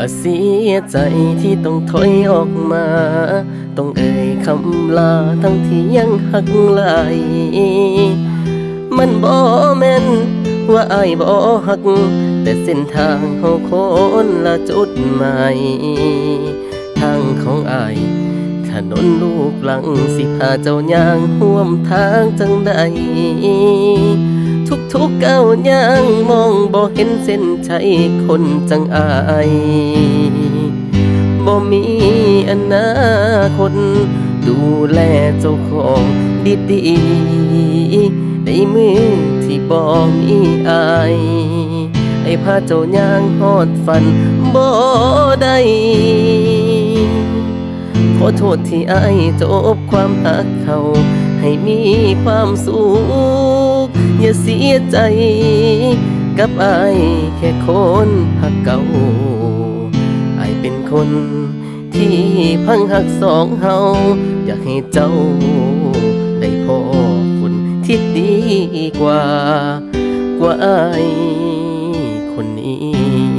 ก็เสียใจที่ต้องถอยออกมา ต้องเอ่ยคำลาทั้งที่ยังหักไหลายมันบ่แม่นว่าไอายบ่หัก แต่เส้นทางเฮาคนละจุดหมายทางของไอายถนนลูกหลังสิพาเจ้าย่างห่วมทางจังใด ทุกๆก้าวย่างมองบ่เห็นเส้นชัยคนจังอายบ่มีอนาคตดูแลเจ้าของดีๆในมือที่บ่มีอายให้พาเจ้าย่างฮอดฝันบ่ได้ขอโทษที่อายจบความหักเขาให้มีความสุข อย่าเสียใจ กับอายแค่คนหักเก่าอายเป็นคน ที่พังหักสองเฮาอยากให้เจ้า ได้พอคนที่ดีกว่า กว่าอายคนนี้